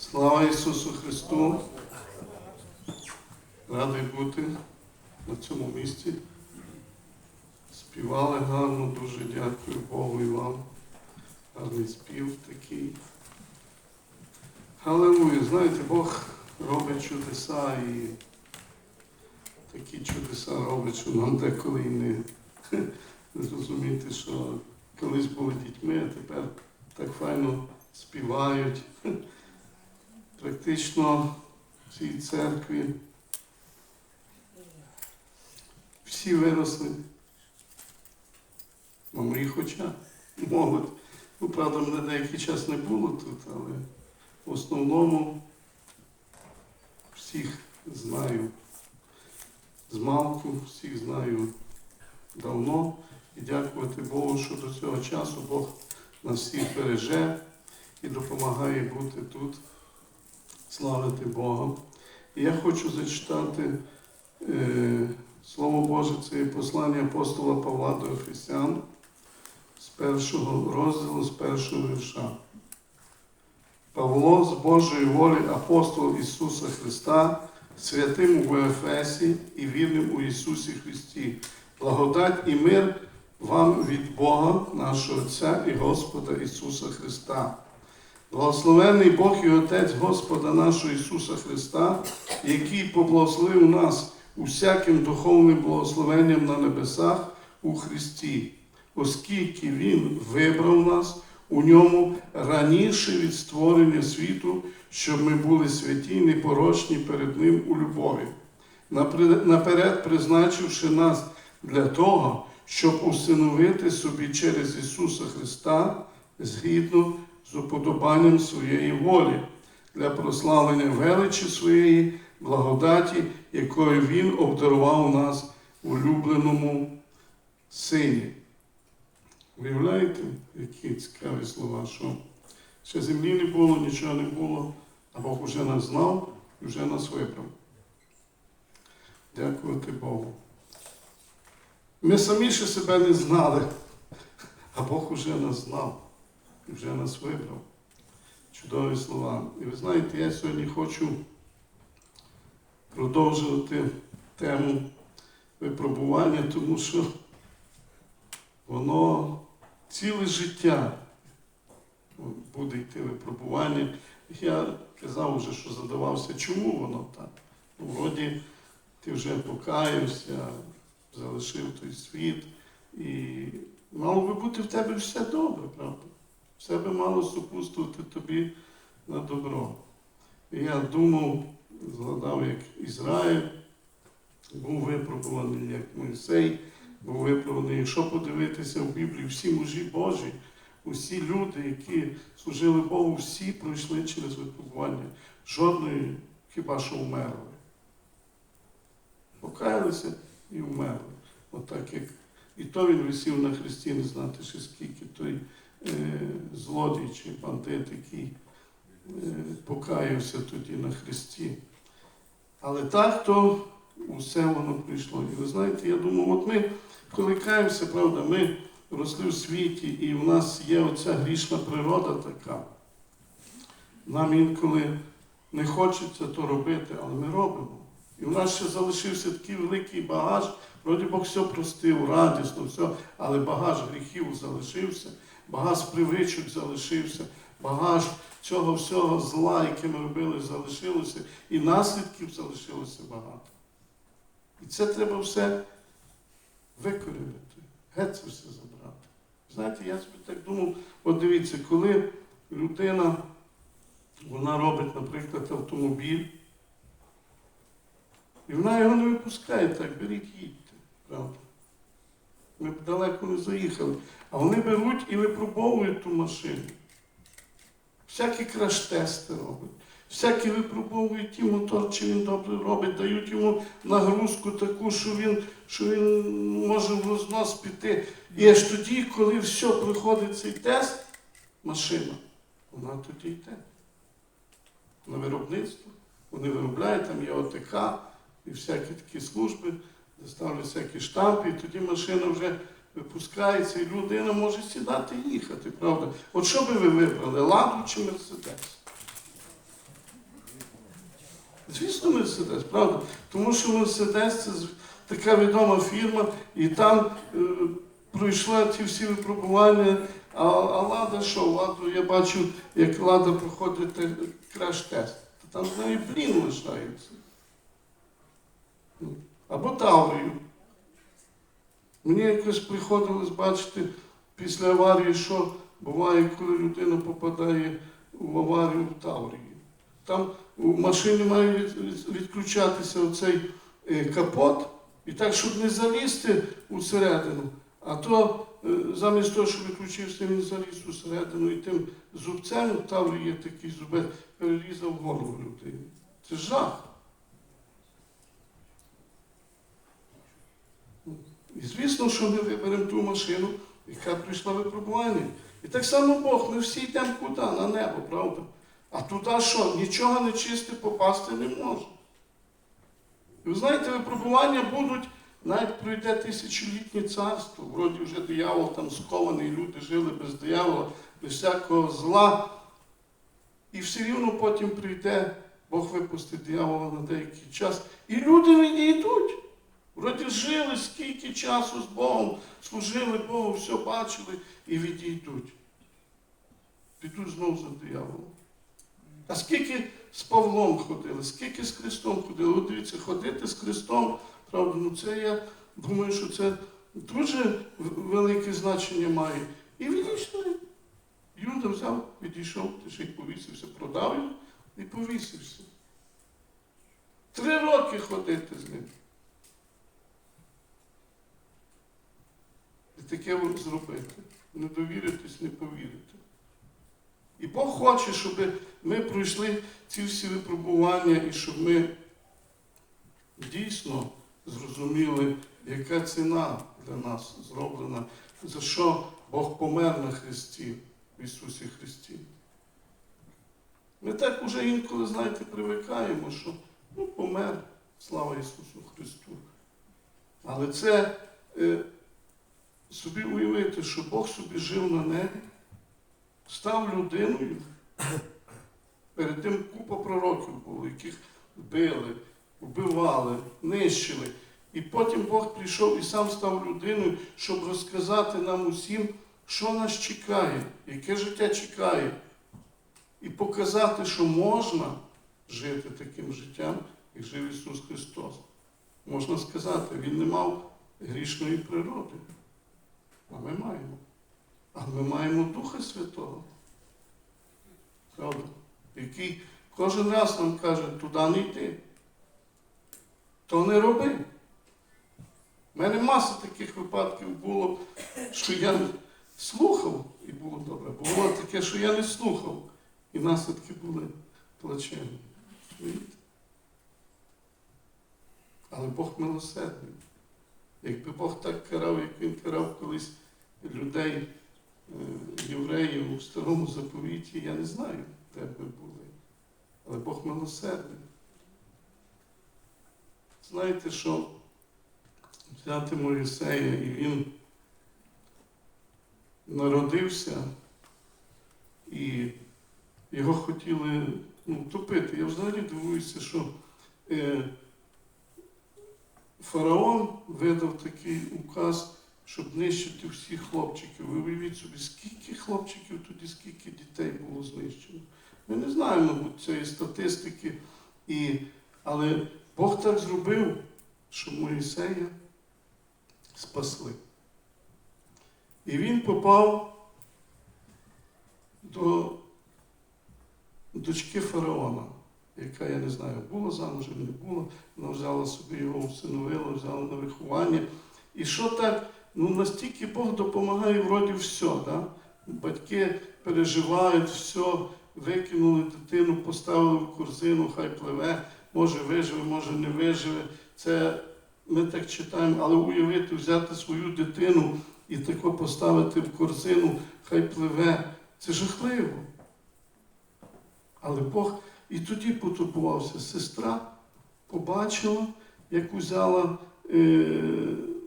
Слава Ісусу Христу! Радий бути на цьому місці. Співали гарно, дуже дякую Богу і вам. Гарний спів такий. Аллилуйя! Знаєте, Бог робить чудеса і такі чудеса робить, що нам деколи не зрозуміти, що колись були дітьми, а тепер так файно співають. Практично в цій церкві всі виросли. Мамрі хоча молодь. Ну, правда, мене деякий час не було тут, але в основному всіх знаю з малку, всіх знаю давно. І дякувати Богу, що до цього часу Бог нас всіх береже і допомагає бути тут, славити Бога. І я хочу зачитати е, Слово Боже, це є послання апостола Павла до Ефесян з першого розділу, з першого вірша. Павло з Божої волі апостол Ісуса Христа, святим у Ефесі і вірним у Ісусі Христі. Благодать і мир вам від Бога, нашого Отця і Господа Ісуса Христа. Благословений Бог і Отець Господа нашого Ісуса Христа, який поблагословив нас усяким духовним благословенням на небесах у Христі, оскільки Він вибрав нас у ньому раніше від створення світу, щоб ми були святі й непорочні перед Ним у любові, наперед призначивши нас для того, щоб усиновити собі через Ісуса Христа згідно з уподобанням своєї волі, для прославлення величі своєї благодаті, якою Він обдарував нас улюбленому Сині. Уявляєте, які цікаві слова, що ще землі не було, нічого не було, а Бог вже нас знав і вже нас вибрав. Дякувати Богу. Ми самі ще себе не знали, а Бог уже нас знав вже нас вибрав. Чудові слова. І ви знаєте, я сьогодні хочу продовжувати тему випробування, тому що воно ціле життя буде йти випробування. Я казав вже, що задавався, чому воно так. Ну, вроді ти вже покаявся, залишив той світ, і мало би бути в тебе все добре, правда? Все би мало супутствувати тобі на добро. І я думав, згадав, як Ізраїль був випробуваний, як Мойсей був випробуваний. Якщо подивитися в Біблії, всі мужі Божі, усі люди, які служили Богу, всі пройшли через випробування. Жодної хіба що вмерли. Покаялися і вмерли. Отак як і то він висів на хресті, не знати ще скільки той злодій чи бандит, який е, покаявся тоді на хресті. Але так, то усе воно прийшло. І ви знаєте, я думаю, от ми, коли каємося, правда, ми росли в світі, і в нас є оця грішна природа така. Нам інколи не хочеться то робити, але ми робимо. І в нас ще залишився такий великий багаж. Вроді Бог все простив, радісно, все, але багаж гріхів залишився, багаж привичок залишився, багаж цього всього зла, яке ми робили, залишилося, і наслідків залишилося багато. І це треба все викорінити, геть це все забрати. Знаєте, я собі так думав, от дивіться, коли людина вона робить, наприклад, автомобіль, і вона його не випускає так, беріть, їдьте, правда. Ми б далеко не заїхали. А вони беруть і випробовують ту машину. Всякі краш-тести роблять. Всякі випробовують ті мотор, чи він добре робить, дають йому нагрузку таку, що він, що він може в рознос піти. І аж тоді, коли все проходить цей тест, машина, вона тоді йде. На виробництво. Вони виробляють, там є ОТК і всякі такі служби, ставлять всякі штампи, і тоді машина вже випускається, і людина може сідати і їхати, правда? От що би ви вибрали, ладу чи мерседес? Звісно, Мерседес, правда? Тому що Мерседес це така відома фірма, і там е, пройшла ті всі випробування. А, а Лада що? Ладу я бачив, як Лада проходить те- краш-тест. Там з неї блін лишається. Або Таврію. Мені якось приходилось бачити після аварії, що буває, коли людина попадає в аварію в Таврії. Там у машині має від- від- відключатися оцей е, капот, і так, щоб не залізти усередину, а то е, замість того, щоб відключився, він заліз усередину і тим зубцем, в Таврії є такий зубець, перерізав голову людини. Це жах. І звісно, що ми виберемо ту машину, яка прийшла випробування. І так само Бог, ми всі йдемо куди? На небо, правда? А туди що? Нічого нечисте попасти не може. І ви знаєте, випробування будуть, навіть пройде тисячолітнє царство. Вроді вже диявол там скований, люди жили без диявола, без всякого зла. І все рівно потім прийде, Бог випустить диявола на деякий час. І люди відійдуть. Вроді жили скільки часу з Богом, служили Богу, все бачили і відійдуть. Підуть знову за дияволом. А скільки з Павлом ходили, скільки з Христом ходили. От дивіться, ходити з Христом, правда, ну це я думаю, що це дуже велике значення має. І відійшли. Юда взяв, відійшов, ти ще й повісився, продав його і повісився. Три роки ходити з ним. Таке зробити. Не довіритись, не повірити. І Бог хоче, щоб ми пройшли ці всі випробування і щоб ми дійсно зрозуміли, яка ціна для нас зроблена, за що Бог помер на Христі, в Ісусі Христі. Ми так уже інколи, знаєте, привикаємо, що ну, помер, слава Ісусу Христу. Але це е, собі уявити, що Бог собі жив на небі, став людиною. Перед тим купа пророків було, яких били, вбивали, нищили. І потім Бог прийшов і сам став людиною, щоб розказати нам усім, що нас чекає, яке життя чекає. І показати, що можна жити таким життям, як жив Ісус Христос. Можна сказати, Він не мав грішної природи. А ми маємо. А ми маємо Духа Святого. Правда? Який кожен раз нам каже, туди не йти. То не роби. У мене маса таких випадків було, що я слухав і було добре. Було таке, що я не слухав. І наслідки були плачевні. Але Бог милосердний. Якби Бог так карав, як він карав колись людей, е, євреїв у старому заповіті, я не знаю, де ми були. Але Бог милосердний. Знаєте, що взяти Моїсея, і він народився, і його хотіли ну, топити. Я взагалі дивуюся, що е, фараон видав такий указ, щоб нищити всіх хлопчиків. Ви уявіть собі, скільки хлопчиків тоді, скільки дітей було знищено. Ми не знаємо, мабуть, цієї статистики, і, але Бог так зробив, що Моїсея спасли. І він попав до дочки фараона, яка, я не знаю, була замужем, не була. Вона взяла собі його всиновила, взяла на виховання. І що так, ну настільки Бог допомагає вроді все, да? батьки переживають все, викинули дитину, поставили в корзину, хай пливе, може виживе, може не виживе. Це ми так читаємо, але уявити, взяти свою дитину і тако поставити в корзину, хай пливе. Це жахливо. Але Бог і тоді потурбувався. Сестра побачила, як узяла е,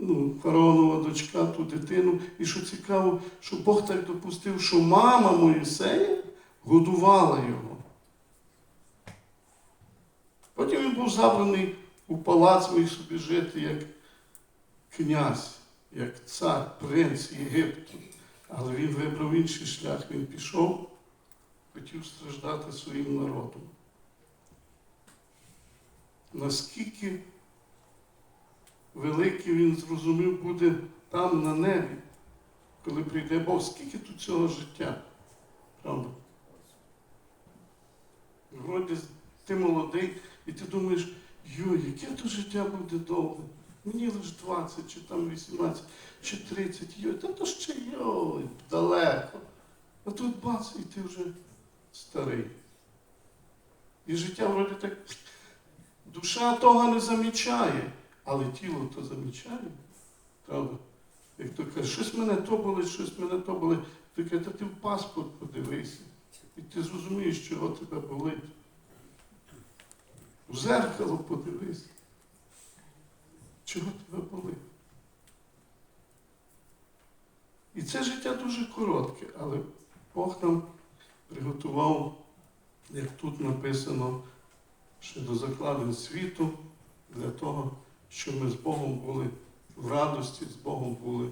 ну, фараонова дочка ту дитину. І що цікаво, що Бог так допустив, що мама Моїсея годувала його. Потім він був забраний у палац, міг собі жити як князь, як цар, принц Єгипту. Але він вибрав інший шлях. Він пішов, хотів страждати своїм народом. Наскільки великий він зрозумів буде там на небі, коли прийде Бог, скільки тут цього життя. Правда? Вроді ти молодий, і ти думаєш, йой, яке то життя буде довге. Мені лише 20, чи там 18, чи 30, йой, та то ще йой, далеко. А тут бац, і ти вже старий. І життя вроді так. Душа того не замічає, але тіло то замічає. Правда? Як то каже, щось мене то болить, щось мене то болить. Ти каже, та ти в паспорт подивися. І ти зрозумієш, чого тебе болить. В зеркало подивись. Чого тебе болить? І це життя дуже коротке, але Бог нам приготував, як тут написано, ще до закладин світу, для того, щоб ми з Богом були в радості, з Богом були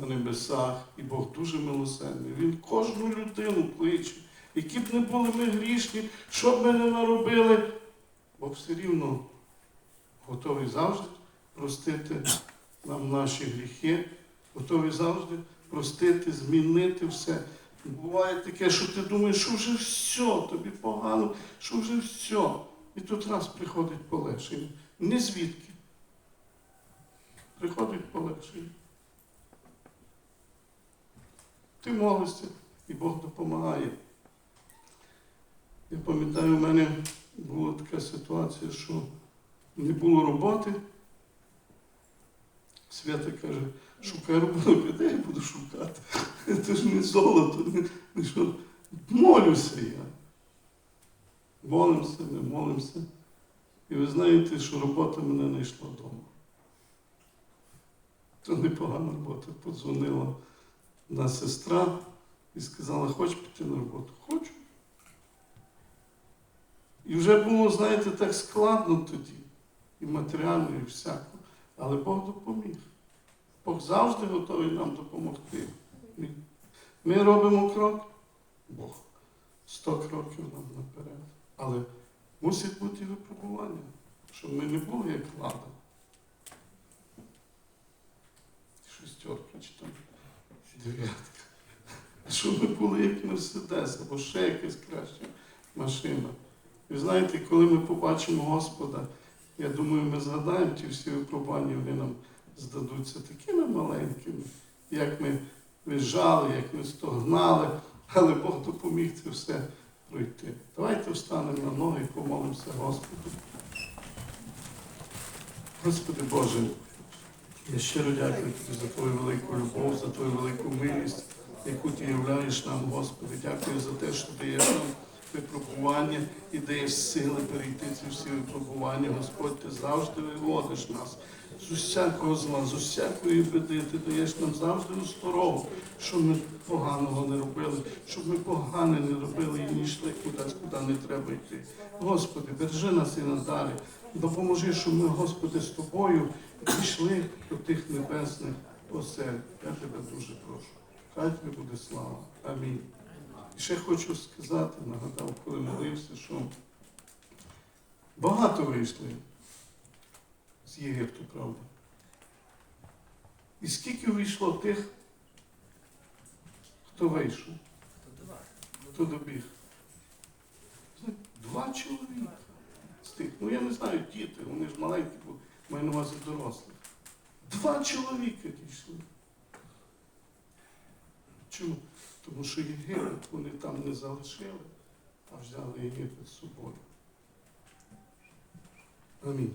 на небесах. І Бог дуже милосердний. Він кожну людину кличе, які б не були ми грішні, що б ми не наробили, Бог все рівно готовий завжди простити нам наші гріхи, готовий завжди простити, змінити все. Буває таке, що ти думаєш, що вже все, тобі погано, що вже все. І тут раз приходить полегшення. Не звідки. Приходить полегшення. Ти молишся, і Бог допомагає. Я пам'ятаю, у мене була така ситуація, що не було роботи. Свята каже, шукай роботу, де я буду шукати. Це ж не золото, не, не що. Молюся я. Молимося, не молимося. І ви знаєте, що робота мене не йшла вдома. Це непогана робота. Подзвонила одна сестра і сказала, хочеш піти на роботу? Хочу. І вже було, знаєте, так складно тоді, і матеріально, і всяко. Але Бог допоміг. Бог завжди готовий нам допомогти. Ми- робимо крок, Бог сто кроків нам наперед. Але мусить бути випробування, щоб ми не були як влада. Шестерка чи там дев'ятка. Щоб ми були як Мерседес або ще якась краща машина. І знаєте, коли ми побачимо Господа, я думаю, ми згадаємо ті всі випробування, вони нам здадуться такими маленькими, як ми виїжджали, як ми стогнали, але Бог допоміг це все пройти. Давайте встанемо на ноги і помолимося Господу. Господи Боже, я щиро дякую Тобі за Твою велику любов, за Твою велику милість, яку Ти являєш нам, Господи. Дякую за те, що даєш нам випробування і даєш сили перейти ці всі випробування. Господь, Ти завжди виводиш нас з усякого зла, з усякої біди. Ти даєш нам завжди осторогу, щоб ми поганого не робили, щоб ми погане не робили і не йшли кудись, куди не треба йти. Господи, бережи нас і надалі. Допоможи, щоб ми, Господи, з тобою пішли до тих небесних осель. Я тебе дуже прошу. Хай тобі буде слава. Амінь. І ще хочу сказати, нагадав, коли молився, що багато вийшли з Єгипту, правда. І скільки вийшло тих, хто вийшов, хто добіг? Два чоловіка з тих. Ну я не знаю, діти, вони ж маленькі були, маю на увазі дорослих. Два чоловіка дійшли. Чому? Тому що Єгипет вони там не залишили, а взяли Єгипет з собою. Амінь.